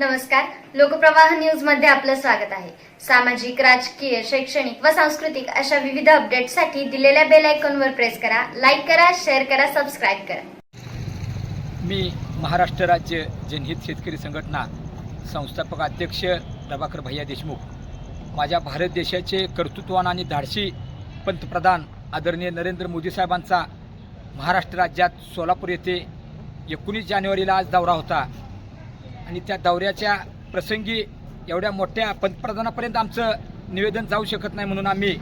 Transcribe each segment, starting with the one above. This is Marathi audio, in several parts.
नमस्कार. लोकप्रवाह न्यूजमध्ये आपलं स्वागत आहे. सामाजिक राजकीय शैक्षणिक व सांस्कृतिक अशा विविध अपडेटसाठी दिलेल्या बेल आयकॉनवर प्रेस करा लाईक करा शेअर करा सबस्क्राईब करा. मी महाराष्ट्र राज्य जनहित शेतकरी संघटना संस्थापक अध्यक्ष प्रभाकर भैया देशमुख माझ्या भारत देशाचे कर्तृत्वान आणि धाडशी पंतप्रधान आदरणीय नरेंद्र मोदी साहेबांचा महाराष्ट्र राज्यात सोलापूर येथे एकोणीस जानेवारीला आज दौरा होता. आणि त्या दौऱ्याच्या प्रसंगी एवढ्या मोठ्या पंतप्रधानापर्यंत आमचं निवेदन जाऊ शकत नाही म्हणून आम्ही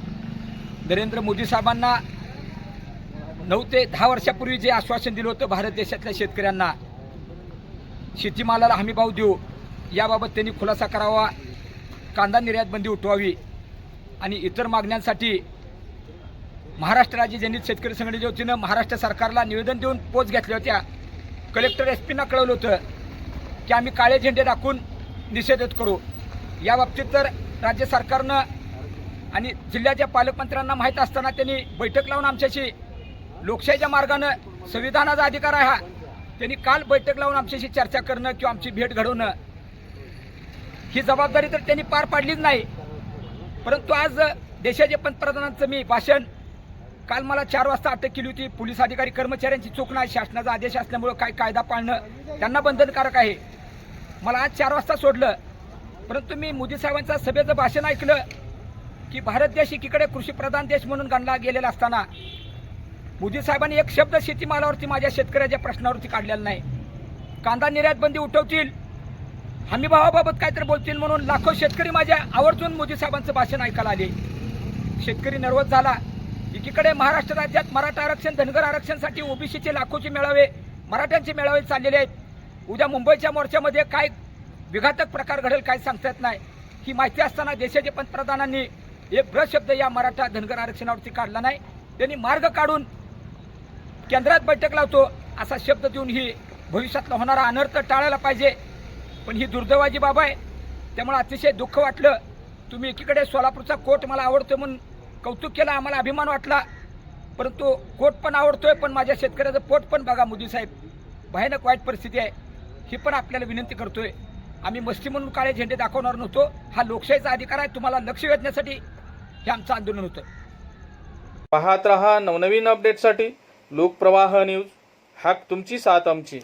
नरेंद्र मोदी साहेबांना नऊ ते दहा वर्षापूर्वी जे आश्वासन दिलं होतं भारत देशातल्या शेतकऱ्यांना शेतीमालाला हमी भाव देऊ याबाबत त्यांनी खुलासा करावा कांदा निर्यात बंदी उठवावी आणि इतर मागण्यांसाठी महाराष्ट्र राज्य जनित शेतकरी संघटनेच्या वतीनं महाराष्ट्र सरकारला निवेदन देऊन पोच घेतल्या होत्या. कलेक्टर एस पीना कळवलं होतं. की आम्ही काळे झेंडे दाखवून निषेधित करू. या बाबतीत तर राज्य सरकारनं आणि जिल्ह्याच्या पालकमंत्र्यांना माहीत असताना त्यांनी बैठक लावून आमच्याशी लोकशाहीच्या मार्गानं संविधानाचा अधिकार आहे हा. त्यांनी काल बैठक लावून आमच्याशी चर्चा करणं किंवा आमची भेट घडवणं ही जबाबदारी तर त्यांनी पार पाडलीच नाही. परंतु आज देशाच्या पंतप्रधानांचं मी भाषण काल मला चार वाजता अटक केली होती. पोलीस अधिकारी कर्मचाऱ्यांची चूक नाही. शासनाचा आदेश असल्यामुळं काय कायदा पाळणं त्यांना बंधनकारक आहे. मला आज चार वाजता सोडलं. परंतु मी मोदी साहेबांचं सभेचं भाषण ऐकलं की भारत देश एकीकडे कृषीप्रधान देश म्हणून गणला गेलेला असताना मोदी साहेबांनी एक शब्द शेतीमालावरती माझ्या शेतकऱ्याच्या प्रश्नावरती काढलेला नाही. कांदा निर्यात बंदी उठवतील हमी भावाबाबत काहीतरी बोलतील म्हणून लाखो शेतकरी माझ्या आवर्जून मोदी साहेबांचं भाषण ऐकायला आले. शेतकरी नर्वस झाला. एकीकडे महाराष्ट्र राज्यात मराठा आरक्षण धनगर आरक्षणसाठी ओबीसीचे लाखोचे मेळावे मराठ्यांचे मेळावे चाललेले आहेत. उद्या मुंबईच्या मोर्चामध्ये काय विघातक प्रकार घडेल काय सांगता येत नाही. ही माहिती असताना देशाचे पंतप्रधानांनी एक भ्र शब्द या मराठा धनगर आरक्षणावरती काढला नाही. त्यांनी मार्ग काढून केंद्रात बैठक लावतो असा शब्द देऊन ही भविष्यातला होणारा अनर्थ टाळायला पाहिजे. पण ही दुर्दैवाची बाब आहे. त्यामुळे अतिशय दुःख वाटलं. तुम्ही एकीकडे सोलापूरचा कोट मला आवडतो म्हणून कौतुक केलं आम्हाला अभिमान वाटला. परंतु कोट पण आवडतोय पण माझ्या शेतकऱ्याचं पोट पण बघा मोदी साहेब. भयानक वाईट परिस्थिती आहे. ही पण आपल्याला विनंती करतोय. आम्ही मस्ती म्हणून काळे झेंडे दाखवणार नव्हतो. हा लोकशाहीचा अधिकार आहे. तुम्हाला लक्ष वेधण्यासाठी हे आमचं आंदोलन होतं. पाहत रहा नवनवीन अपडेटसाठी लोकप्रवाह न्यूज हाक तुमची साथ आमची.